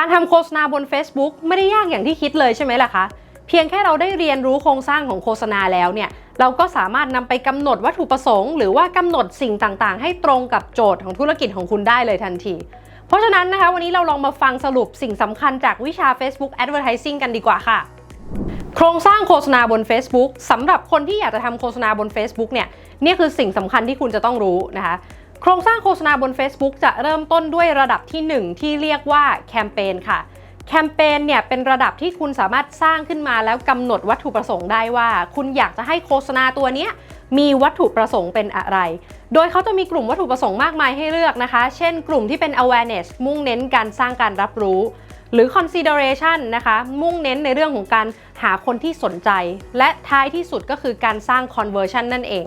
การทำโฆษณาบน Facebook ไม่ได้ยากอย่างที่คิดเลยใช่ไหมล่ะคะเพียงแค่เราได้เรียนรู้โครงสร้างของโฆษณาแล้วเนี่ยเราก็สามารถนำไปกำหนดวัตถุประสงค์ หรือว่ากำหนดสิ่งต่างๆ ให้ตรงกับโจทย์ของธุรกิจของคุณได้เลยทันที เพราะฉะนั้นนะคะวันนี้เราลองมาฟังสรุปสิ่งสำคัญจากวิชา Facebook Advertising กันดีกว่าค่ะโครงสร้างโฆษณาบน Facebook สำหรับคนที่อยากจะทำโฆษณาบน Facebook เนี่ยนี่คือสิ่งสำคัญที่คุณจะต้องรู้นะคะ โครงสร้างโฆษณาบน Facebook จะเริ่มต้นด้วยระดับที่ 1 ที่เรียกว่าแคมเปญค่ะแคมเปญเนี่ยเป็นระดับที่คุณสามารถสร้างขึ้นมาแล้วกำหนดวัตถุประสงค์ได้ว่า คุณอยากจะให้โฆษณาตัวนี้มีวัตถุประสงค์เป็นอะไร โดยเขาจะมีกลุ่มวัตถุประสงค์มากมายให้เลือกนะคะ เช่นกลุ่มที่เป็น awareness มุ่งเน้นการสร้างการรับรู้ หรือ consideration นะคะ มุ่งเน้นในเรื่องของการหาคนที่สนใจ และท้ายที่สุดก็คือการสร้าง conversion นั่นเอง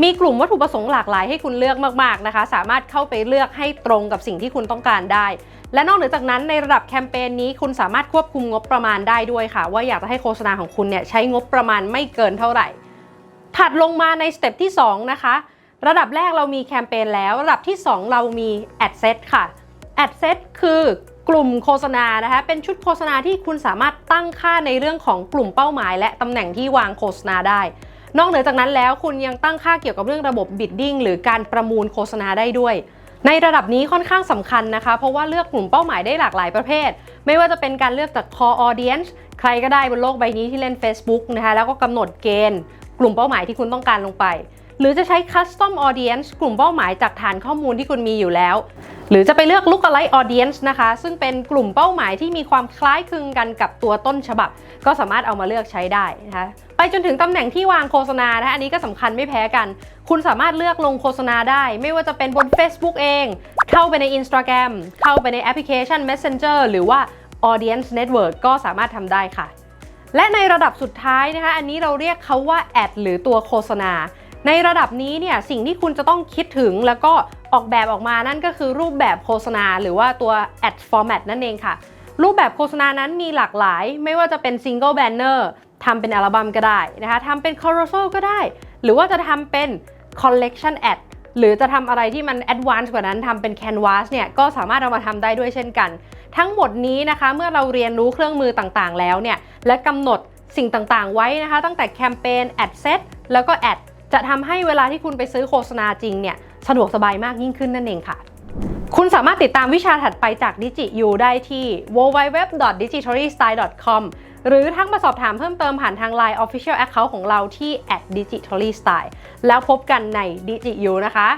มีกลุ่มวัตถุประสงค์หลากหลายให้คุณเลือกมากๆนะคะ สามารถเข้าไปเลือกให้ตรงกับสิ่งที่คุณต้องการได้ และนอกเหนือจากนั้นในระดับแคมเปญนี้คุณสามารถควบคุมงบประมาณได้ด้วยค่ะ ว่าอยากจะให้โฆษณาของคุณเนี่ยใช้งบประมาณไม่เกินเท่าไหร่ ถัดลงมาในสเต็ปที่2 นะคะ ระดับแรกเรามีแคมเปญแล้ว ระดับที่ 2 เรามี Ad Set ค่ะ Ad Set คือกลุ่มโฆษณานะคะ เป็นชุดโฆษณาที่คุณสามารถตั้งค่าในเรื่องของกลุ่มเป้าหมาย และตำแหน่งที่วางโฆษณาได้ นอกเหนือจากนั้นแล้วคุณยังตั้งค่าเกี่ยวกับเรื่องระบบ bidding หรือการประมูลโฆษณาได้ด้วยในระดับนี้ค่อนข้างสำคัญนะคะ เพราะว่าเลือกกลุ่มเป้าหมายได้หลากหลายประเภท ไม่ว่าจะเป็นการเลือกจาก core audience ใครก็ได้บนโลกใบนี้ที่เล่น Facebook นะคะแล้วก็กำหนดเกณฑ์ กลุ่มเป้าหมายที่คุณต้องการลงไป หรือจะใช้ custom audience กลุ่มเป้าหมายจากฐานข้อมูลที่คุณมีอยู่แล้ว หรือจะไปเลือก lookalike audience นะคะ ซึ่งเป็นกลุ่มเป้าหมายที่มีความคล้ายคลึงกันกับตัวต้นฉบับ ก็สามารถเอามาเลือกใช้ได้นะคะไปจนถึงตำแหน่งที่วางโฆษณานะคะอันนี้ก็สำคัญไม่แพ้กัน คุณสามารถเลือกลงโฆษณาได้ ไม่ว่าจะเป็นบน Facebook เอง เข้าไปใน Instagram เข้าไปในแอปพลิเคชัน Messenger หรือว่า Audience Network ก็สามารถทำได้ค่ะและในระดับสุดท้ายนะคะ อันนี้เราเรียกเขาว่าแอดหรือตัวโฆษณา ในระดับนี้เนี่ยสิ่งที่คุณจะต้องคิดถึงแล้วก็ออกแบบออกมานั่นก็คือรูปแบบโฆษณา หรือว่าตัว ad format นั่นเองค่ะ รูปแบบโฆษณานั้นมีหลากหลาย ไม่ว่าจะเป็น single banner ทำเป็นอัลบั้มก็ได้นะคะทำเป็น carousel ก็ได้ หรือว่าจะทำเป็น collection ad หรือจะทำอะไรที่มัน advanced กว่านั้นทำเป็น canvas เนี่ยก็สามารถเอามาทำได้ด้วยเช่นกัน ทั้งหมดนี้นะคะเมื่อเราเรียนรู้เครื่องมือต่างๆ แล้วเนี่ยและกำหนดสิ่งต่างๆ ไว้นะคะ ตั้งแต่แคมเปญ ad set แล้วก็ ad จะทำให้เวลาที่คุณไปซื้อโฆษณาจริงเนี่ยสะดวกสบายมากยิ่งขึ้นนั่นเองค่ะ คุณสามารถติดตามวิชาถัดไปจากดิจิยูได้ที่ www.digitalystyle.com หรือทักมาสอบถามเพิ่มเติมผ่านทาง Line Official Account ของเราที่ @digitalystyle แล้วพบกันใน DigiU นะคะ